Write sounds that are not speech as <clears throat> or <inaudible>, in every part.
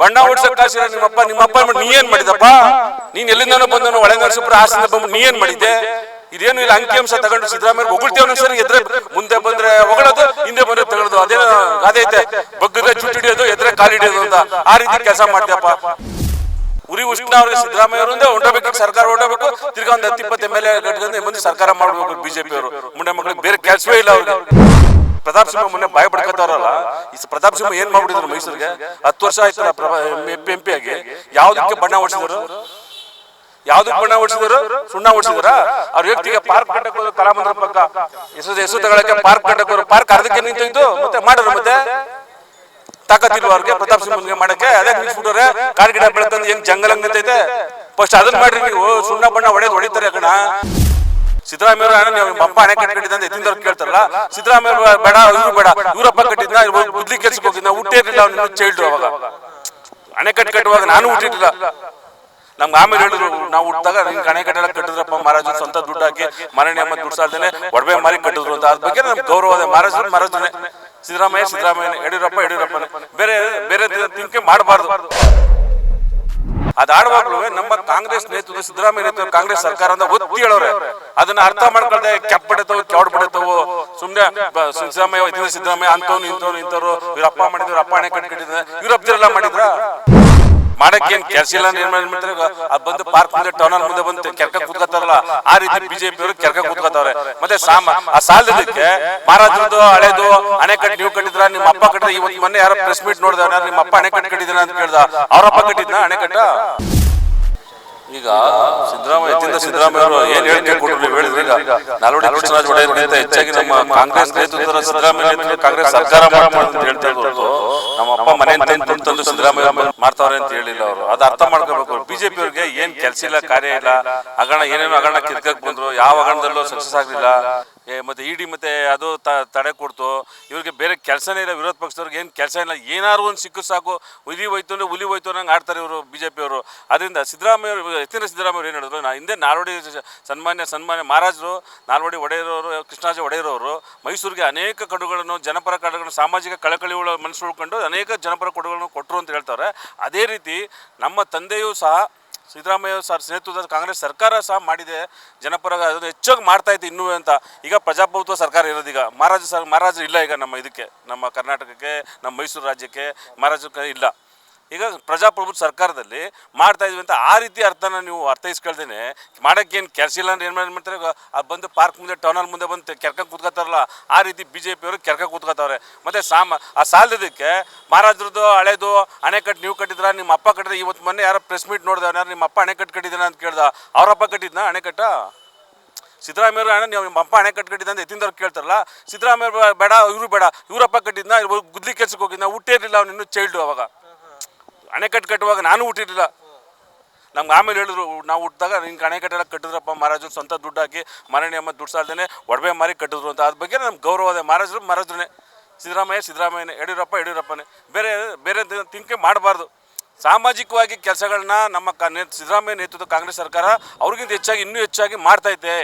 ಬಣ್ಣ ಓಡ್ಸಕ್ ಕಾಸಿರ ನಿಮ್ಮಪ್ಪ ನಿಮ್ಮಪ್ಪ ನೀ ಏನ್ ಮಾಡಿದಪ್ಪ? ನೀನ್ ಎಲ್ಲಿಂದಾನೋ ಬಂದನು ಒಳೆ ನರಸೀಪುರ ಬಂದು ನೀ ಏನ್ ಮಾಡಿದ್ದೆ? ಇದೇನು ಇಲ್ಲ ಅಂಕಿಅಂಶ ತಗೊಂಡು ಸಿದ್ದರಾಮಯ್ಯ ಹೊಗಳ್ತೇವ್ ಸರ್ ಎದ್ರೆ ಮುಂದೆ ಬಂದ್ರೆ ಹೊಗಳೋದು, ಹಿಂದೆ ಬಂದ್ರೆ ತಗೊಳ್ಳೋದು, ಅದೇನೋ ಗಾದೆ ಐತೆ. ಬಗ್ಗದ್ರೆ ಚುಟ್ಟು ಹಿಡಿಯೋದು, ಎದ್ರೆ ಕಾಲಿಡಿಯೋದು ಅಂತ ಆ ರೀತಿ ಕೆಲಸ ಮಾಡ್ತೀಯಪ್ಪ. ಉರಿ ಉಷ್ಣ ಅವ್ರಿಗೆ ಸಿದ್ದರಾಮಯ್ಯ ಅವರಿಂದ ಹೊಂಟಬೇಕು ಸರ್ಕಾರ ಹೊಂಟಬೇಕು ತಿರ್ಗಾ ಒಂದ್ ಹತ್ತಿಪ್ಪತ್ತು ಎಂ ಎಲ್ ಎ ಸರ್ಕಾರ ಮಾಡಬೇಕು ಬಿಜೆಪಿ ಅವರು ಮುಂಡೆ ಮಕ್ಕಳಿಗೆ ಬೇರೆ ಕೆಲಸವೇ ಇಲ್ಲ ಅವ್ರಿಗೆ. ಪ್ರತಾಪ್ ಸಿಂಹ ಮೊನ್ನೆ ಭಯ ಪಡ್ಕೊತಾರಲ್ಲ ಈ ಪ್ರತಾಪ್ ಸಿಂಹ ಏನ್ ಮಾಡ್ಬಿಟ್ಟಿದ್ರು ಮೈಸೂರಿಗೆ? ಹತ್ತು ವರ್ಷ ಆಯ್ತು ಎಂ ಪಿ ಆಗಿ. ಯಾವ್ದಕ್ಕೆ ಬಣ್ಣ ಓಡಿಸಿದ್ರು ಯಾವ್ದಕ್ಕೆ ಬಣ್ಣ ಓಡಿಸಿದ್ರು ಸುಣ್ಣ ಓಡಿಸಿದ್ರ ಅವ್ರ ವ್ಯಕ್ತಿಗೆ ಪಾರ್ಕ್ ಕಟ್ಟಕ್ಕೆ ಪಕ್ಕ. ಹೆಸರು ಹೆಸರು ತಗೊಳಕ್ಕೆ ಪಾರ್ಕ್ ಕಟ್ಟಕ್ಕೆ ಪಾರ್ಕ್ ಅರ್ಧಕ್ಕೆ ನಿಂತಿದ್ದು, ಮತ್ತೆ ಮಾಡಿದ್ರು ಮತ್ತೆ? ತಾಕತ್ತಿಲ್ವ ಅವ್ರಿಗೆ ಪ್ರತಾಪ್ ಸಿಂಹನ್ಗೆ ಮಾಡಕ್ಕೆ? ಅದೇ ನಿಲ್ಸ್ಬಿಟ್ಟವ್ರೆ, ಕಾರ್ ಗಿಡ ಬೆಳೆತಂದು ಹೆಂಗ್ ಜಂಗಲ್ ನಿಂತೈತೆ ಫಸ್ಟ್ ಅದನ್ನ ಮಾಡ್ರಿ ನೀವು, ಸುಣ್ಣ ಬಣ್ಣ ಹೊಡೆದ್ ಹೊಡಿತಾರೆ ಕಣ. ಸಿದ್ದರಾಮಯ್ಯ ನೀವು ನಿಮ್ಮ ಅಪ್ಪ ಹಣೆ ಅಂತ ಕೇಳ್ತಾರಲ್ಲ ಸಿದ್ದರಾಮಯ್ಯ ಬೇಡ, ಇವ್ರು ಬೇಡ ಇವರಪ್ಪ ಕಟ್ಟಿದ್ನ ಬುದ್ಧಿ ಕೆಲ್ಸಕ್ಕೆ ಹೋಗಿದ್ನ ಹುಟ್ಟಿರ್ಲಿಲ್ಲ ಅವ್ನು ಚೈಲ್ಡ್ ಅವಾಗ ಅಣೆಕಟ್ಟು ಕಟ್ಟುವಾಗ ನಾನು ಹುಟ್ಟಿರ್ಲಿಲ್ಲ ನಮ್ಗೆ ಆಮೇಲೆ ಹೇಳಿದ್ರು, ನಾವು ಹುಟ್ಟಿದಾಗ ನಿಮ್ಗೆ ಅಣೆಕಟ್ಟೆಲ್ಲ ಕಟ್ಟಿದ್ರಪ್ಪ ಮಹಾರಾಜ ಸ್ವಂತ ದುಡ್ಡು ಹಾಕಿ ಮರಣೆ ಅಮ್ಮ ದುಡ್ಡು ಒಡವೆ ಮಾರಿ ಕಟ್ಟಿದ್ರು ಅಂತ. ಅದ್ರ ಬಗ್ಗೆ ನಮ್ಗೆ ಗೌರವ ಮಹಾರಾಜರು, ಮಹಾರಾಜನೇ. ಸಿದ್ದರಾಮಯ್ಯ ಸಿದ್ದರಾಮಯ್ಯ ಯಡಿಯೂರಪ್ಪ, ಯಡಿಯೂರಪ್ಪನೇ. ಬೇರೆ ಬೇರೆ ತಿಂಕೆ ಮಾಡಬಾರ್ದು. ಅದ್ ಆಡುವಾಗ್ಲೂ ನಮ್ಮ ಕಾಂಗ್ರೆಸ್ ನೇತೃತ್ವ ಸಿದ್ದರಾಮಯ್ಯ ನೇತೃತ್ವ ಕಾಂಗ್ರೆಸ್ ಸರ್ಕಾರ ಅಂತ ಒತ್ತಿ ಹೇಳೋರೆ. ಅದನ್ನ ಅರ್ಥ ಮಾಡ್ಕೊಳ್ದೆ ಕೆಪ್ ಬಿಡತ್ತವು ಕೆವಡ್ ಬಿಡತ್ತವು ಸುಮ್ನೆ ಸಿದ್ದರಾಮಯ್ಯ ಸಿದ್ದರಾಮಯ್ಯ ಅಂತವ್ನು, ಇಂಥವ್ನು, ಇಂಥವ್ರು ಇವ್ರಪ್ಪ ಮಾಡಿದ್ರು ಅಪ್ಪ ಅಪ್ಪ ಹಣೆ ಇವ್ರ ಅಬ್ದಿರೆಲ್ಲ ಮಾಡಿದ್ರ? ಮಾಡಕ್ಕೆ ಏನ್ ಕೆಲಸ ಇಲ್ಲ ಅಂದ್ರೆ ಏನ್ ಅದ್ ಬಂದು ಪಾರ್ಕ್ ಮುಂದೆ ಟೌನಲ್ ಮುಂದೆ ಬಂದು ಕೆರ್ಕ ಕೂತ್ಕೋತಾರಲ್ಲ ಆ ರೀತಿ ಬಿಜೆಪಿ ಅವರು ಕೆರ್ಕ ಕೂತ್ಕೋತಾವ್ರೆ. ಮತ್ತೆ ಸಾಮ ಆ ಸಾಲದಕ್ಕೆ ಮಹಾರಾಜರದ್ದು ಹಳೇದು ಅಣೆಕಟ್ಟು ನೀವು ಕಟ್ಟಿದ್ರ ನಿಮ್ಮ ಅಪ್ಪ ಕಟ್ಟಿದ್ರೆ ಇವತ್ತು ಮೊನ್ನೆ ಯಾರೋ ಪ್ರೆಸ್ ಮೀಟ್ ನೋಡಿದ ನಿಮ್ಮ ಅಪ್ಪ ಅಣೆಕಟ್ಟು ಕಟ್ಟಿದ್ರ ಅಂತ ಕೇಳ್ದ. ಅವ್ರಪ್ಪ ಕಟ್ಟಿದ್ನ ಅಣೆಕಟ್ಟ ಈಗ ಸಿದ್ದರಾಮಯ್ಯ ಎತ್ತಿಂದ ಸಿದ್ದರಾಮಯ್ಯ ಅವರು ಏನ್ ಹೇಳಿಕೆ ಕೊಟ್ಟರು ಹೇಳಿದ್ರಿ ಈಗ? ನಾಲ್ವಡಿ ಕೃಷ್ಣರಾಜ ಒಡೆಯರ್ಗಿಂತ ಹೆಚ್ಚಾಗಿ ನಮ್ಮ ಕಾಂಗ್ರೆಸ್ ನೇತೃತ್ವದ ಸಿದ್ದರಾಮಯ್ಯ ಕಾಂಗ್ರೆಸ್ ಸರ್ಕಾರ ಅಂತ ಹೇಳ್ತಾ ಇದ್ರು ನಮ್ಮ ಅಪ್ಪ ಮನೆ ತಂದು ತಂದು ಸಿದ್ದರಾಮಯ್ಯ ಮಾಡ್ತಾವ್ರೆ ಅಂತ ಹೇಳಿಲ್ಲ ಅವರು. ಅದ ಅರ್ಥ ಮಾಡ್ಕೋಬೇಕು ಬಿಜೆಪಿ ಅವ್ರಿಗೆ ಏನ್ ಕೆಲಸ ಇಲ್ಲ, ಕಾರ್ಯ ಇಲ್ಲ, ಹಗರಣ ಏನೇನು ಹಗರಣ ಕಿತ್ಕಕ್ ಬಂದ್ರು, ಯಾವ ಹಗರಣದಲ್ಲೂ ಸಕ್ಸಸ್ ಆಗ್ಲಿಲ್ಲ. ಮತ್ತೆ ಇಡಿ ಮತ್ತೆ ಅದು ತಡೆ ಕೊಡ್ತು. ಇವ್ರಿಗೆ ಬೇರೆ ಕೆಲಸನೇ ಇಲ್ಲ, ವಿರೋಧ ಪಕ್ಷದವ್ರಿಗೆ ಏನು ಕೆಲಸ ಇಲ್ಲ. ಏನಾದ್ರು ಒಂದು ಸಿಕ್ಕು ಸಾಕು. ಹುಲಿ ಹೋಯ್ತು ಅಂದ್ರೆ ಹುಲಿ ಹೋಯ್ತು ಅನ್ನಂಗೆ ಆಡ್ತಾರೆ ಇವರು ಬಿಜೆಪಿ ಅವರು. ಅದರಿಂದ ಸಿದ್ದರಾಮಯ್ಯ ಎತ್ತಿನ ಸಿದ್ದರಾಮಯ್ಯ ಏನು ಹೇಳಿದ್ರು, ನಾ ಹಿಂದೆ ನಾಲ್ವಡಿ ಸನ್ಮಾನ್ಯ ಸನ್ಮಾನ್ಯ ಮಹಾರಾಜರು, ನಾಲ್ವಡಿ ಒಡೆಯರವರು, ಕೃಷ್ಣರಾಜ ಒಡೆಯರವರು, ಮೈಸೂರಿಗೆ ಅನೇಕ ಕಡುಗಳನ್ನು, ಜನಪರ ಕಡುಗಳನ್ನು, ಸಾಮಾಜಿಕ ಕಳಕಳಿಗಳ ಮನಸ್ಸು ಉಳ್ಕೊಂಡು ಅನೇಕ ಜನಪರ ಕೊಡುಗಳನ್ನು ಕೊಟ್ಟರು ಅಂತ ಹೇಳ್ತಾರೆ ಅದೇ ರೀತಿ ನಮ್ಮ ತಂದೆಯೂ ಸಹ ಸಿದ್ದರಾಮಯ್ಯ ಸರ್ ನೇತೃತ್ವದ ಕಾಂಗ್ರೆಸ್ ಸರ್ಕಾರ ಸಹ ಮಾಡಿದೆ. ಜನಪರ ಅದನ್ನು ಹೆಚ್ಚಾಗಿ ಮಾಡ್ತಾ ಇತ್ತು ಇನ್ನೂ ಅಂತ. ಈಗ ಪ್ರಜಾಪ್ರಭುತ್ವ ಸರ್ಕಾರ ಇರೋದೀಗ ಮಹಾರಾಜ ಸರ್, ಮಹಾರಾಜರು ಇಲ್ಲ ಈಗ ನಮ್ಮ ಇದಕ್ಕೆ, ನಮ್ಮ ಕರ್ನಾಟಕಕ್ಕೆ, ನಮ್ಮ ಮೈಸೂರು ರಾಜ್ಯಕ್ಕೆ ಮಹಾರಾಜ ಇಲ್ಲ. ಈಗ ಪ್ರಜಾಪ್ರಭುತ್ವ ಸರ್ಕಾರದಲ್ಲಿ ಮಾಡ್ತಾ ಇದ್ವಿ ಅಂತ ಆ ರೀತಿ ಅರ್ಥನ ನೀವು ಅರ್ಥೈಸ್ಕೊಳ್ದೇನೆ. ಮಾಡಕ್ಕೆ ಏನು ಕೆಲಸ ಇಲ್ಲ ಅಂದ್ರೆ ಏನು ಮಾಡ್ತಾರೆ? ಅದು ಬಂದು ಪಾರ್ಕ್ ಮುಂದೆ, ಟೌನಲ್ ಮುಂದೆ ಬಂದು ಕೆರ್ಕ ಕೂತ್ಕೋತಾರಲ್ಲ, ಆ ರೀತಿ ಬಿ ಜೆ ಪಿಯವರು ಕೆರ್ಕ ಕೂತ್ಕೋತಾವ್ರೆ. ಮತ್ತು ಸಾಮ ಆ ಸಾಲದಕ್ಕೆ ಮಹಾರಾಜರದ್ದು ಹಳೇದು ಅಣೆಕಟ್ಟು ನೀವು ಕಟ್ಟಿದ್ರ? ನಿಮ್ಮ ಅಪ್ಪ ಕಟ್ಟಿದ್ರೆ ಇವತ್ತು ಮೊನ್ನೆ ಯಾರೋ ಪ್ರೆಸ್ ಮೀಟ್ ನೋಡಿದ್ರೆ ಯಾರು ನಿಮ್ಮ ಅಪ್ಪ ಅಣೆಕಟ್ಟು ಕಟ್ಟಿದ್ದಾನೆ ಅಂತ ಕೇಳ್ದ. ಅವರಪ್ಪ ಕಟ್ಟಿದ್ನ ಅಣೆಕಟ್ಟ ಸಿದ್ದರಾಮಯ್ಯ ಅವರು ಅಣ್ಣ ನೀವು ನಿಮ್ಮ ಅಪ್ಪ ಅಣೆ ಕಟ್ಟಿದ್ದ ಅಂತ ಎತ್ತಿಂದವ್ರು ಕೇಳ್ತಾರಲ್ಲ. ಸಿದ್ದರಾಮಯ್ಯ ಬೇಡ, ಇವರು ಬೇಡ ಇವರಪ್ಪ ಕಟ್ಟಿದ್ನ? ಗುದ್ಲಿ ಕೆಲ್ಸಕ್ಕೆ ಹೋಗಿದ್ನ? ಹುಟ್ಟಿರಲಿಲ್ಲ ಅವ್ನು ಇನ್ನೂ ಚೈಲ್ಡು ಅವಾಗ. ಅಣೆಕಟ್ಟು ಕಟ್ಟುವಾಗ ನಾನು ಹುಟ್ಟಿರಲಿಲ್ಲ. ನಮ್ಗೆ ಆಮೇಲೆ ಹೇಳಿದ್ರು, ನಾವು ಹುಟ್ಟಿದಾಗ ನಿಂಗೆ ಅಣೆಕಟ್ಟೆಲ್ಲ ಕಟ್ಟಿದ್ರಪ್ಪ ಮಹಾರಾಜರು ಸ್ವಂತ ದುಡ್ಡು ಹಾಕಿ ಮರಣಿ ಅಮ್ಮ ದುಡ್ಡು ಒಡವೆ ಮಾರಿ ಕಟ್ಟಿದ್ರು ಅಂತ. ಅದ್ರ ಬಗ್ಗೆ ನಮ್ಗೆ ಗೌರವ ಇದೆ ಮಹಾರಾಜರು ಮಹಾರಾಜರೇ ಸಿದ್ದರಾಮಯ್ಯ ಸಿದ್ದರಾಮಯ್ಯನೇ, ಯಡಿಯೂರಪ್ಪ ಯಡಿಯೂರಪ್ಪನೇ. ಬೇರೆ ಬೇರೆ ತಿಂಕೆ ಮಾಡಬಾರ್ದು. ಸಾಮಾಜಿಕವಾಗಿ ಕೆಲಸಗಳನ್ನ ನಮ್ಮ ಕ ಸಿದ್ದರಾಮಯ್ಯ ನೇತೃತ್ವದ ಕಾಂಗ್ರೆಸ್ ಸರ್ಕಾರ ಅವ್ರಿಗಿಂತ ಹೆಚ್ಚಾಗಿ, ಇನ್ನೂ ಹೆಚ್ಚಾಗಿ ಮಾಡ್ತೈತೆ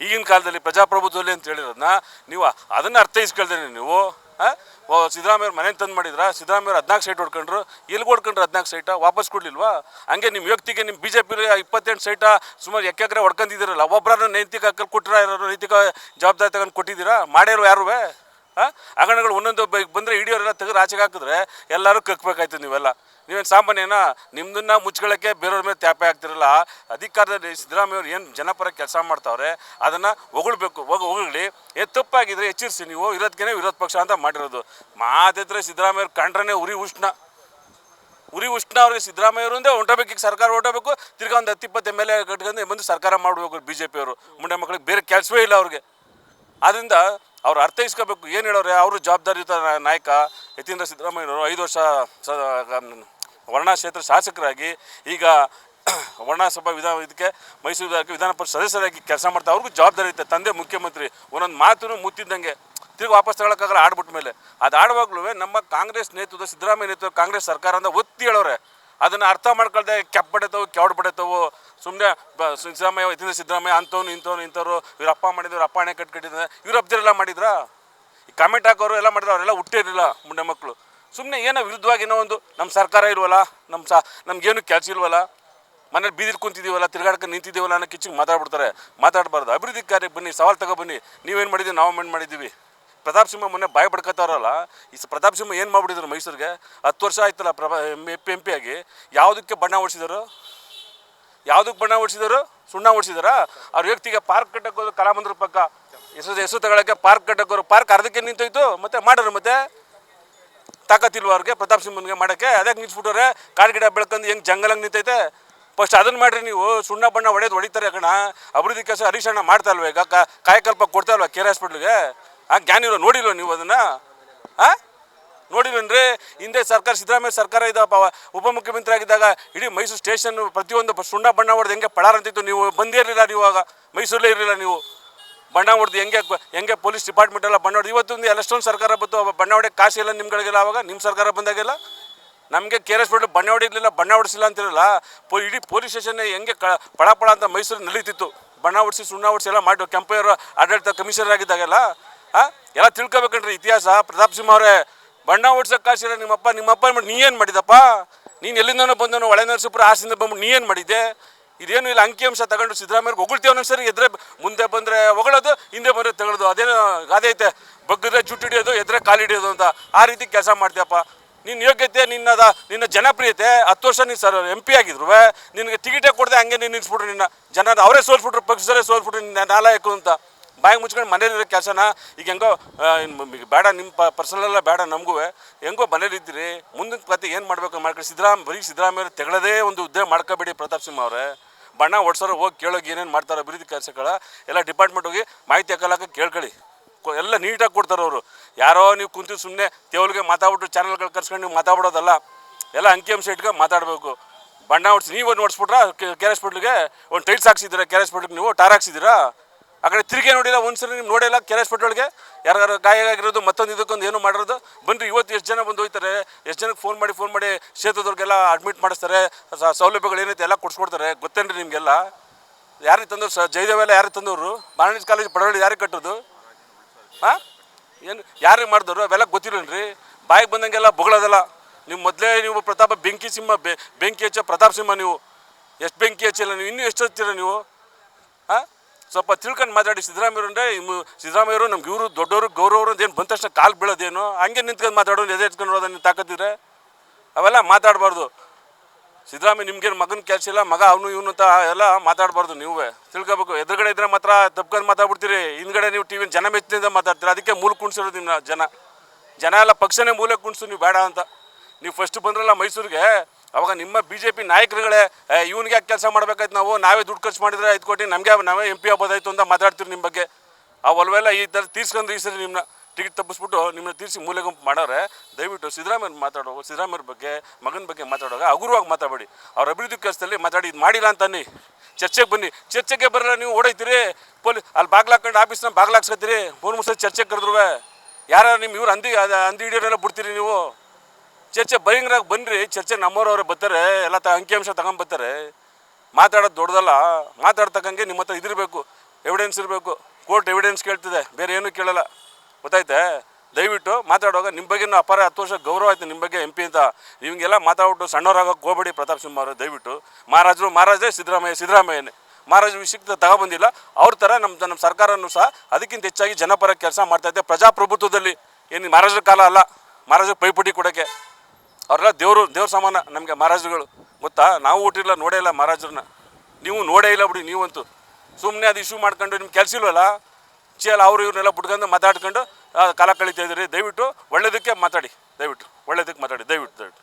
ಈಗಿನ ಕಾಲದಲ್ಲಿ ಪ್ರಜಾಪ್ರಭುತ್ವದಲ್ಲಿ ಅಂತ ಹೇಳಿರೋದನ್ನ ನೀವು ಅದನ್ನು ಅರ್ಥೈಸ್ಕೊಳ್ದೇನೆ ನೀವು. ಸಿದ್ದರಾಮಯ್ಯ ಮನೆ ತಂದು ಮಾಡಿದ್ರ ಸಿದ್ದರಾಮಯ್ಯ ಹದಿನಾಲ್ಕು ಸೈಟ್ ಹೊಡ್ಕೊಂಡ್ರು ಎಲ್ಲಿ ಹೊಡ್ಕೊಂಡ್ರು ಹದಿನಾಲ್ಕು ಸೈಟ, ವಾಪಸ್ ಕೊಡ್ಲಿಲ್ವಾ? ಹಂಗೆ ನಿಮ್ಮ ವ್ಯಕ್ತಿಗೆ ನಿಮ್ಮ ಬಿ ಜೆ ಪಿ ಇಪ್ಪತ್ತೆಂಟು ಸೈಟ ಸುಮಾರು ಎಕ್ಕೆಕ್ರೆ ಹೊಡ್ಕೊಂಡಿದ್ದೀರಲ್ಲ ಒಬ್ಬರನ್ನ ನೈತಿಕ ಕೊಟ್ಟಿರ ಯಾರು ನೈತಿಕ ಜವಾಬ್ದಾರಿ ತಗೊಂಡು ಕೊಟ್ಟಿದ್ದೀರಾ? ಮಾಡಿರೋ ಯಾರು ಹಗರಣಗಳು ಒಂದೊಂದು ಬಂದರೆ ಹಿಡಿಯೋರೆಲ್ಲ ತೆಗೆದು ಆಚೆಗೆ ಹಾಕಿದ್ರೆ ಎಲ್ಲರೂ ಕಕ್ಬೇಕಾಯ್ತು ನೀವೆಲ್ಲ. ನೀವೇನು ಸಾಮಾನ್ಯನ ನಿಮ್ಮನ್ನ ಮುಚ್ಕೊಳ್ಳೋಕ್ಕೆ ಬೇರೆಯವ್ರ ಮೇಲೆ ತ್ಯಾಪೆ ಆಗ್ತಿರಲ್ಲ ಅಧಿಕಾರದಲ್ಲಿ ಸಿದ್ದರಾಮಯ್ಯವ್ರು ಏನು ಜನಪರ ಕೆಲಸ ಮಾಡ್ತಾವ್ರೆ, ಅದನ್ನು ಹೊಗಳ್ಬೇಕು. ಹೋಗಿ ಹೊಗಳಿ ಏ, ತಪ್ಪಾಗಿದ್ರೆ ಎಚ್ಚರಿಸಿ ನೀವು ಇರೋದಕ್ಕೆ ವಿರೋಧ ಪಕ್ಷ ಅಂತ ಮಾಡಿರೋದು. ಮಾತಿದ್ರೆ ಸಿದ್ದರಾಮಯ್ಯವ್ರು ಕಂಡ್ರೇ ಉರಿ ಉಷ್ಣ. ಉರಿ ಉಷ್ಣ ಅವ್ರಿಗೆ ಸಿದ್ದರಾಮಯ್ಯ ಅವರಿಂದ ಹೊಂಟಬೇಕು ಸರ್ಕಾರ ಹೊಂಟಬೇಕು, ತಿರ್ಗಾ ಒಂದು ಹತ್ತಿಪ್ಪತ್ತು ಎಂ ಎಲ್ ಎ ಕಟ್ಕೊಂಡು ಬಂದು ಸರ್ಕಾರ ಮಾಡಬೇಕು ಬಿ ಜೆ ಪಿಯವರು ಮುಂಡೆ ಮಕ್ಕಳಿಗೆ ಬೇರೆ ಕೆಲಸವೇ ಇಲ್ಲ ಅವ್ರಿಗೆ. ಆದ್ದರಿಂದ ಅವ್ರು ಅರ್ಥೈಸ್ಕೋಬೇಕು. ಏನು ಹೇಳೋರೆ? ಅವರು ಜವಾಬ್ದಾರಿಯುತ ನಾಯಕ ಯತೀಂದ್ರ ಸಿದ್ದರಾಮಯ್ಯನವರು ಐದು ವರ್ಷ ಸ ವರ್ಣ ಕ್ಷೇತ್ರ ಶಾಸಕರಾಗಿ ಈಗ <clears throat> ವರ್ಣಸಭಾ ವಿಧಾನ, ಇದಕ್ಕೆ ಮೈಸೂರು ವಿಧಾನ ಪರಿಷತ್ ಸದಸ್ಯರಾಗಿ ಕೆಲಸ ಮಾಡ್ತಾ ಅವ್ರಿಗೂ ಜವಾಬ್ದಾರಿ ಇರುತ್ತೆ. ತಂದೆ ಮುಖ್ಯಮಂತ್ರಿ, ಒಂದೊಂದು ಮಾತು ಮುತ್ತಿದ್ದಂಗೆ ತಿರುಗಿ ವಾಪಸ್ ತಗೊಳಕ್ಕಾಗಲ್ಲ ಆಡ್ಬಿಟ್ಟ ಮೇಲೆ ಅದು ಆಡುವಾಗ್ಲೂ ನಮ್ಮ ಕಾಂಗ್ರೆಸ್ ನೇತೃತ್ವ ಸಿದ್ದರಾಮಯ್ಯ ನೇತೃತ್ವ ಕಾಂಗ್ರೆಸ್ ಸರ್ಕಾರ ಅಂತ ಒತ್ತಿ ಹೇಳೋರೆ. ಅದನ್ನು ಅರ್ಥ ಮಾಡ್ಕೊಳ್ದೆ ಕೆಪ್ ಬಡತವು ಕೆವಡ್ ಬಡತವು ಸುಮ್ಮನೆ ಸಿದ್ದರಾಮಯ್ಯ, ಇದರಿಂದ ಸಿದ್ದರಾಮಯ್ಯ, ಅಂಥವ್ನು, ಇಂಥವ್ನು, ಇಂಥವ್ರು ಇವ್ರ ಅಪ್ಪ ಮಾಡಿದ್ರು, ಅಪ್ಪ ಹಣೆ ಕಟ್ಕಟ್ಟಿದ್ರೆ ಇವ್ರ ಅಬ್ದಿರೆಲ್ಲ ಮಾಡಿದ್ರಾ? ಈ ಕಮೆಂಟ್ ಹಾಕೋರು ಎಲ್ಲ ಮಾಡಿದ್ರು, ಅವರೆಲ್ಲ ಹುಟ್ಟಿರಲಿಲ್ಲ ಮುಂಡೆ ಮಕ್ಕಳು ಸುಮ್ಮನೆ ಏನೋ ವಿರುದ್ಧವಾಗಿ ಏನೋ ಒಂದು ನಮ್ಮ ಸರ್ಕಾರ ಇಲ್ವಲ್ಲ ನಮ್ಮ ಸಾ, ನಮ್ಗೇನು ಕೆಲಸ ಇಲ್ವಲ್ಲ, ಮನೇಲಿ ಬೀದಿಲಿ ಕುಂತಿದ್ದೀವಲ್ಲ, ತಿರ್ಗಾಡ್ಕೊಂಡು ನಿಂತಿದ್ದೀವಲ್ಲ ಅನ್ನೋ ಕಿಚ್ಚಿಗೆ ಮಾತಾಡ್ಬಿಡ್ತಾರೆ. ಮಾತಾಡಬಾರ್ದು. ಅಭಿವೃದ್ಧಿ ಕಾರ್ಯಕ್ಕೆ ಬನ್ನಿ, ಸವಾಲು ತಗೋ ಬನ್ನಿ. ನೀವೇನು ಮಾಡಿದ್ದೀವಿ ನಾವು ಏನು ಮಾಡಿದ್ದೀವಿ? ಪ್ರತಾಪ್ ಸಿಂಹ ಮೊನ್ನೆ ಬಾಯಿ ಬಡ್ಕೋತಾರಲ್ಲ ಈ ಪ್ರತಾಪ್ ಸಿಂಹ ಏನು ಮಾಡ್ಬಿಟ್ಟಿದ್ರು ಮೈಸೂರಿಗೆ? ಹತ್ತು ವರ್ಷ ಆಯ್ತಲ್ಲ ಪ್ರಭಾ, ಎಂ ಪಿ ಆಗಿ. ಯಾವುದಕ್ಕೆ ಬಣ್ಣ ಓಡಿಸಿದರು? ಯಾವುದಕ್ಕೆ ಬಣ್ಣ ಓಡಿಸಿದರು? ಸುಣ್ಣ ಓಡಿಸಿದಾರ? ಅವ್ರ ವ್ಯಕ್ತಿಗೆ ಪಾರ್ಕ್ ಕಟ್ಟಕ್ಕೆ ಹೋದ್ರು ಕಲಾಮಂದ್ರ ಪಕ್ಕ. ಹೆಸರು ಹೆಸರು ತಗೊಳಕ್ಕೆ ಪಾರ್ಕ್ ಕಟ್ಟಕ್ಕೆ ಹೋದ್ರು. ಪಾರ್ಕ್ ಅರ್ಧಕ್ಕೆ ನಿಂತೋಯ್ತು, ಮತ್ತೆ ಮಾಡೋರು ಮತ್ತೆ? ತಾಕತ್ತಿಲ್ವ ಅವ್ರಿಗೆ ಪ್ರತಾಪ್ ಸಿಂಹನ್ಗೆ ಮಾಡೋಕ್ಕೆ? ಅದಕ್ಕೆ ನಿಂತ್ಬಿಟ್ಟವ್ರೆ ಕಾಡು ಗಿಡ ಬೆಳ್ಕೊಂಡು ಹೆಂಗೆ ಜಂಗಲಂಗೆ ನಿಂತೈತೆ? ಫಸ್ಟ್ ಅದನ್ನು ಮಾಡಿರಿ ನೀವು, ಸುಣ್ಣ ಬಣ್ಣ ಹೊಡೆಯೋದು ಹೊಡಿತಾರೆ ಕಣ. ಅಭಿವೃದ್ಧಿ ಕೆಲಸ ಹರೀಶ್ ಅಣ್ಣ ಮಾಡ್ತಾ ಇಲ್ವ ಈಗ? ಕಾಯಕಲ್ಪ ಕೊಡ್ತಾ ಇಲ್ವಾ ಆರ್ ಹಾಸ್ಪಿಟ್ಲಿಗೆ? ಆ ಜ್ಞಾನಿರೋ ನೋಡಿಲ್ವ ನೀವು ಅದನ್ನು? ಹಾಂ ನೋಡಿಲ್ವೇನ್ರಿ ಹಿಂದೆ ಸರ್ಕಾರ, ಸಿದ್ದರಾಮಯ್ಯ ಸರ್ಕಾರ ಇದ್ದ ಉಪಮುಖ್ಯಮಂತ್ರಿ ಆಗಿದ್ದಾಗ ಇಡೀ ಮೈಸೂರು ಸ್ಟೇಷನ್ ಪ್ರತಿಯೊಂದು ಸುಣ್ಣ ಬಣ್ಣ ಹೊಡೆದು ಹೆಂಗೆ ಪಡಾರ ಅಂತಿತ್ತು. ನೀವು ಬಂದೇ ಇರಲಿಲ್ಲ ನೀವು ಆಗ. ಮೈಸೂರಲ್ಲೇ ಇರಲಿಲ್ಲ ನೀವು. ಬಣ್ಣ ಹೊಡೆದು ಹೆಂಗೆ ಹೆಂಗೆ ಪೊಲೀಸ್ ಡಿಪಾರ್ಟ್ಮೆಂಟ್ ಎಲ್ಲ ಬಣ್ಣ ಹೊಡೆದು ಇವತ್ತೊಂದು ಎಲ್ಲಷ್ಟೊಂದು ಸರ್ಕಾರ ಬಂತು ಬಣ್ಣ ಹೊಡೆ ಕಾಸು ಇಲ್ಲ ನಿಮ್ಗಳಿಗೆಲ್ಲ ಅವಾಗ ನಿಮ್ಮ ಸರ್ಕಾರ ಬಂದಾಗೆಲ್ಲ? ನಮಗೆ ಕೆ ಆರ್ ಎಸ್ ಬಿಟ್ಟು ಬಣ್ಣ ಹೊಡಿಲಿಲ್ಲ ಬಣ್ಣ ಹೊಡಿಸಿಲ್ಲ ಅಂತಿರಲ್ಲ. ಪೊ ಇಡೀ ಪೊಲೀಸ್ ಸ್ಟೇಷನ್ ಹೆಂಗೆ ಕ ಪಳ ಅಂತ ಮೈಸೂರು ನಡೀತಿತ್ತು. ಬಣ್ಣ ಹೊಡಿಸಿ ಸುಣ್ಣ ಹೊಡಿಸಿ ಎಲ್ಲ ಮಾಡಿ ಕೆಂಪಯ್ಯವರು ಆಡಳಿತ ಕಮಿಷನರ್ ಆಗಿದ್ದಾಗೆಲ್ಲ. ಎಲ್ಲ ತಿಳ್ಕೊಬೇಕನ್ರಿ ಇತಿಹಾಸ. ಪ್ರತಾಪ್ ಸಿಂಹ ಅವರೇ, ಬಣ್ಣ ಓಡ್ಸೋಕೆ ಕಾಸಿರ ನಿಮ್ಮಪ್ಪ ನಿಮ್ಮಪ್ಪ ಅಂದ್ಬಿಟ್ಟು ನೀ ಏನು ಮಾಡಿದಪ್ಪ? ನೀನು ಎಲ್ಲಿಂದನೋ ಬಂದನು ಒಳೆ ನರಸೀಪುರ ಬಂದು ಬಂದ್ಬಿಟ್ಟು ನೀ ಏನು ಮಾಡಿದ್ದೆ? ಇದೇನು ಇಲ್ಲ ಅಂಕಿಅಂಶ ತಗೊಂಡು ಸಿದ್ದರಾಮಯ್ಯ ಹೊಗಳ್ತೀವಿ ಸರಿ ಎದ್ರೆ ಮುಂದೆ ಬಂದರೆ ಹೊಗಳೋದು, ಹಿಂದೆ ಬಂದರೆ ತಗೊಳ್ಳೋದು ಅದೇನೋ ಗಾದೆ ಐತೆ, ಬಗ್ಗದ್ರೆ ಜುಟ್ಟು ಹಿಡಿಯೋದು, ಎದ್ರೆ ಕಾಲು ಹಿಡಿಯೋದು ಅಂತ. ಆ ರೀತಿ ಕೆಲಸ ಮಾಡ್ತೀಯಪ್ಪ. ನಿನ್ನ ಯೋಗ್ಯತೆ, ನಿನ್ನದ, ನಿನ್ನ ಜನಪ್ರಿಯತೆ, ಹತ್ತು ವರ್ಷ ನೀನು ಸರ್ ಎಂ ಪಿ ಆಗಿದ್ರು ನಿನಗೆ ಟಿಕೆಟೇ ಕೊಡದೆ ಹಂಗೆ ನೀನು ನಿಲ್ಲಿಸ್ಬಿಟ್ರು ನಿನ್ನ. ಜನ ಅವರೇ ಸೋಲ್ಸ್ಬಿಟ್ರು ಪಕ್ಷದಲ್ಲೇ ಸೋಲ್ಸ್ಬಿಟ್ರು ನಿನ್ನ ನಾಲಾಯಕು ಅಂತ. ಬಾಯಿಗೆ ಮುಚ್ಕೊಂಡು ಮನೇಲಿರೋ ಕೆಲಸನ ಈಗ ಹೆಂಗೋ ಬೇಡ ನಿಮ್ಮ ಪ ಪರ್ಸನಲ್ಲ ಬೇಡ ನಮಗೂ. ಹೆಂಗೋ ಮನೇಲಿದ್ದೀರಿ ಮುಂದಿನ ಕತೆ ಏನು ಮಾಡಬೇಕು ಮಾಡ್ಕೊಂಡು ಸಿದ್ದರಾಮ, ಬರೀ ಸಿದ್ದರಾಮಯ್ಯ ತೆಗಳದೇ ಒಂದು ಉದ್ಯೋಗ ಮಾಡ್ಕೋಬೇಡಿ ಪ್ರತಾಪ್ ಸಿಂಹ ಅವರೇ. ಬಣ್ಣ ಓಡಿಸೋರು ಹೋಗಿ ಕೇಳೋಗಿ ಏನೇನು ಮಾಡ್ತಾರೆ ಅಭಿವೃದ್ಧಿ ಕೆಲಸಗಳ, ಎಲ್ಲ ಡಿಪಾರ್ಟ್ಮೆಂಟ್ ಹೋಗಿ ಮಾಹಿತಿ ಹಾಕಲಾಕ ಕೇಳ್ಕೊಳ್ಳಿ. ಎಲ್ಲ ನೀಟಾಗಿ ಕೊಡ್ತಾರೆ ಅವರು. ಯಾರೋ ನೀವು ಕುಂತು ಸುಮ್ಮನೆ ತೇವಲ್ಗೆ ಮಾತಾಡ್ಬಿಟ್ಟು ಚಾನಲ್ಗಳು ಕರ್ಸ್ಕೊಂಡು ನೀವು ಮಾತಾಡೋದಲ್ಲ ಎಲ್ಲ ಅಂಕಿಅಂಶ ಇಟ್ಕೊಂಡು ಮಾತಾಡಬೇಕು. ಬಣ್ಣ ಹೊಡ್ಸಿ ನೀವು ನೋಡಿಸ್ಬಿಟ್ರೆ ಕೆ ಆರ್ ಹಾಸ್ಪಿಟ್ಲಿಗೆ ಒಂದು ಟೈಟ್ಸ್ ಹಾಕ್ಸಿದ್ದೀರಾ? ಕೆ ಆರ್ ಹಾಸ್ಪಿಟ್ಲಿಗೆ ನೀವು? ಟಾರ್ ಹಾಕ್ಸಿದ್ದೀರಾ? ಆ ಕಡೆ ತಿರುಗಿ ನೋಡಿಲ್ಲ, ಒಂದ್ಸರಿ ನೀವು ನೋಡಿಲ್ಲ ಕೆ ಆರ್ ಹಾಸ್ಪಿಟ್ಲಿಗೆ ಯಾರು ಗಾಯ ಆಗಿರೋದು, ಮತ್ತೊಂದು ಇದಕ್ಕೊಂದು ಏನು ಮಾಡಿರೋದು. ಬನ್ರಿ ಇವತ್ತು ಎಷ್ಟು ಜನ ಬಂದು ಹೋಯ್ತಾರೆ ಎಷ್ಟು ಜನಕ್ಕೆ ಫೋನ್ ಮಾಡಿ ಫೋನ್ ಮಾಡಿ ಕ್ಷೇತ್ರದವ್ರಿಗೆಲ್ಲ ಅಡ್ಮಿಟ್ ಮಾಡಿಸ್ತಾರೆ ಸೌಲಭ್ಯಗಳು ಏನೈತೆ ಎಲ್ಲ ಕೊಡಿಸ್ಕೊಡ್ತಾರೆ, ಗೊತ್ತೇನ್ರಿ ನಿಮಗೆಲ್ಲ? ಯಾರಿಗೆ ತಂದವ್ರು ಸ ಜಯದೇವೆಲ್ಲ ಯಾರು ತಂದವರು? ಮಾರಣಿಸ್ ಕಾಲೇಜ್ ಪಡವಳ್ಳಿ ಯಾರಿಗೆ ಕಟ್ಟೋದು ಹಾಂ ಏನು, ಯಾರಿಗೆ ಮಾಡಿದವರು? ಅವೆಲ್ಲ ಗೊತ್ತಿರಲ್ರಿ ಬಾಯಿಗೆ ಬಂದಂಗೆಲ್ಲ ಬೊಗಳೋದಲ್ಲ. ನೀವು ಮೊದಲೇ ನೀವು ಪ್ರತಾಪ, ಬೆಂಕಿ ಸಿಂಹ ಬೆಂಕಿ ಹಚ್ಚ ಪ್ರತಾಪ್ ಸಿಂಹ ನೀವು. ಎಷ್ಟು ಬೆಂಕಿ ಹಚ್ಚಿಲ್ಲ ನೀವು, ಇನ್ನೂ ಎಷ್ಟು ಹಚ್ಚಿರ ನೀವು? ಹಾಂ ಸ್ವಲ್ಪ ತಿಳ್ಕೊಂಡು ಮಾತಾಡಿ ಸಿದ್ದರಾಮಯ್ಯರು ಅಂದರೆ ಸಿದ್ದರಾಮಯ್ಯರು ನಮ್ಗೆ ಇವರು ದೊಡ್ಡವರು, ಗೌರವರು ಅಂತ ಏನು ಬಂದ ತಕ್ಷಣ ಕಾಲು ಬೀಳೋದೇನು, ಹಂಗೆ ನಿಂತ್ಕೊಂಡು ಮಾತಾಡೋದು ಎದೆ ಎತ್ಕೊಂಡು ಹೋದ ನೀವು ತಾಕತ್ತಿದ್ರೆ? ಅವೆಲ್ಲ ಮಾತಾಡಬಾರ್ದು. ಸಿದ್ದರಾಮಯ್ಯ ನಿಮ್ಗೇನು ಮಗನ ಕೆಲಸ ಇಲ್ಲ, ಮಗ ಅವನು, ಇವನು ಅಂತ ಎಲ್ಲ ಮಾತಾಡಬಾರ್ದು ನೀವೇ. ತಿಳ್ಕೊಬೇಕು. ಎದುರುಗಡೆ ಇದ್ರೆ ಮಾತ್ರ ತಪ್ಕೊಂಡು ಮಾತಾಡ್ಬಿಡ್ತೀರಿ. ಹಿಂದ್ಗಡೆ ನೀವು ಟಿ ವಿನ ಜನ ಮೆಚ್ಚಿನಿಂದ ಮಾತಾಡ್ತೀರಿ. ಅದಕ್ಕೆ ಮೂಲ ಕುಣಿಸಿರೋದು ನಿಮ್ಮ ಜನ. ಜನ ಎಲ್ಲ ಪಕ್ಷನೇ ಮೂಲೆ ಕುಣಿಸು, ನೀವು ಬೇಡ ಅಂತ. ನೀವು ಫಸ್ಟ್ ಬಂದ್ರಲ್ಲ ಮೈಸೂರಿಗೆ ಅವಾಗ ನಿಮ್ಮ ಬಿ ಜೆ ಪಿ ನಾಯಕರುಗಳೇ ಇವನಿಗೆ ಯಾಕೆ ಕೆಲಸ ಮಾಡ್ಬೇಕಾಯ್ತು ನಾವು? ನಾವೇ ದುಡ್ಡು ಖರ್ಚು ಮಾಡಿದ್ರೆ ಐದು ಕೋಟಿ ನಮಗೆ ನಾವೇ ಎಂ ಪಿ ಆಗ್ಬೋದಾಯ್ತು ಅಂತ ಮಾತಾಡ್ತೀರಿ ನಿಮ್ಮ ಬಗ್ಗೆ? ಆ ಒಲವೆಲ್ಲ ಈ ಥರ ತೀರ್ಸ್ಕೊಂಡು ಈ ಸರಿ ನಿಮ್ಮನ್ನ ಟಿಕೆಟ್ ತಪ್ಪಿಸ್ಬಿಟ್ಟು ನಿಮ್ಮನ್ನ ತೀರಿಸಿ ಮೂಲೆ ಗುಂಪು ಮಾಡೋರೆ. ದಯವಿಟ್ಟು ಸಿದ್ದರಾಮಯ್ಯ ಮಾತಾಡೋ ಸಿದ್ದರಾಮಯ್ಯ ಬಗ್ಗೆ, ಮಗನ ಬಗ್ಗೆ ಮಾತಾಡುವಾಗ ಹಗುರವಾಗಿ ಮಾತಾಡಬೇಡಿ. ಅವ್ರ ಅಭಿವೃದ್ಧಿ ಕೆಲಸದಲ್ಲಿ ಮಾತಾಡಿ, ಇದು ಮಾಡಿಲ್ಲ ಅಂತ ಅನ್ನಿ. ಚರ್ಚೆಗೆ ಬನ್ನಿ. ಚರ್ಚೆಗೆ ಬರಲ್ಲ ನೀವು ಓಡೈತೀರಿ ಪೊಲೀಸ್ ಅಲ್ಲಿ ಬಾಗ್ಲಾಕೊಂಡು ಆಫೀಸ್ನ ಬಾಗ್ಲಾಕ್ಸ್ಕೊತೀರಿ ಮೂರು ಮೂರು ಸಲ ಚರ್ಚೆಗೆ ಕರೆದ್ರುವೆ. ಯಾರು ನಿಮ್ಮ ಇವ್ರು ಅಂದಿ ಅದು ಅಂದಿ ಹಿಡಿಯೋರೆಲ್ಲ ಬಿಡ್ತೀರಿ ನೀವು? ಚರ್ಚೆ ಬಹಿರಂಗರಾಗ ಬನ್ನಿರಿ ಚರ್ಚೆ ನಮ್ಮವ್ರವ್ರೆ ಬರ್ತಾರೆ, ಎಲ್ಲ ತ ಅಂಕಿಅಂಶ ತಗೊಂಬರ್ತಾರೆ ಮಾತಾಡೋದು ದೊಡ್ಡದಲ್ಲ, ಮಾತಾಡ್ತಕ್ಕಂಗೆ ನಿಮ್ಮ ಹತ್ರ ಇದಿರಬೇಕು ಎವಿಡೆನ್ಸ್ ಇರಬೇಕು ಕೋರ್ಟ್ ಎವಿಡೆನ್ಸ್ ಕೇಳ್ತಿದೆ, ಬೇರೆ ಏನೂ ಕೇಳಲ್ಲ. ಗೊತ್ತಾಯ್ತೆ? ದಯವಿಟ್ಟು ಮಾತಾಡುವಾಗ ನಿಮ್ಮ ಬಗ್ಗೆ ಅಪಾರ ಹತ್ತು ವರ್ಷ ಗೌರವ ಆಯ್ತು ನಿಮ್ಮ ಬಗ್ಗೆ ಎಂ ಪಿ ಅಂತ. ಇವಂಗೆಲ್ಲ ಮಾತಾಡ್ಬಿಟ್ಟು ಸಣ್ಣವರಾಗಕ್ಕೆ ಹೋಗ್ಬೇಡಿ ಪ್ರತಾಪ್ ಸಿಂಹ ಅವರು, ದಯವಿಟ್ಟು. ಮಹಾರಾಜರು ಮಹಾರಾಜೇ ಸಿದ್ದರಾಮಯ್ಯ, ಸಿದ್ದರಾಮಯ್ಯನೇ. ಮಹಾರಾಜ ವಿಷಯಕ್ಕೆ ತಗೊಬಂದಿಲ್ಲ ಅವ್ರ ಥರ ನಮ್ಮ ನಮ್ಮ ಸರ್ಕಾರನೂ ಸಹ ಅದಕ್ಕಿಂತ ಹೆಚ್ಚಾಗಿ ಜನಪರ ಕೆಲಸ ಮಾಡ್ತಾಯಿದ್ದೆ ಪ್ರಜಾಪ್ರಭುತ್ವದಲ್ಲಿ. ಏನು ಮಹಾರಾಜರ ಕಾಲ ಅಲ್ಲ ಮಹಾರಾಜರ ಪೈಪೋಟಿ ಕೊಡೋಕ್ಕೆ. ಅವರೆಲ್ಲ ದೇವರು, ದೇವ್ರ ಸಮಾನ ನಮಗೆ ಮಹಾರಾಜರುಗಳು. ಗೊತ್ತಾ? ನಾವು ಹುಟ್ಟಿರಲ್ಲ ನೋಡೇ ಇಲ್ಲ ಮಹಾರಾಜರನ್ನ. ನೀವು ನೋಡೇ ಇಲ್ಲ ಬಿಡಿ, ನೀವಂತೂ. ಸುಮ್ಮನೆ ಅದು ಇಶ್ಯೂ ಮಾಡ್ಕೊಂಡು ನಿಮ್ಗೆ ಕೆಲಸ ಇಲ್ವಲ್ಲ? ಚೇಲ್ ಅವರು ಇವ್ರನ್ನೆಲ್ಲ ಬಿಟ್ಕೊಂಡು ಮಾತಾಡ್ಕೊಂಡು ಕಾಲ ಕಳೀತಾ ಇದ್ದೀರಿ. ದಯವಿಟ್ಟು ಒಳ್ಳೇದಕ್ಕೆ ಮಾತಾಡಿ. ದಯವಿಟ್ಟು ಒಳ್ಳೆಯದಕ್ಕೆ ಮಾತಾಡಿ. ದಯವಿಟ್ಟು ದಯವಿಟ್ಟು.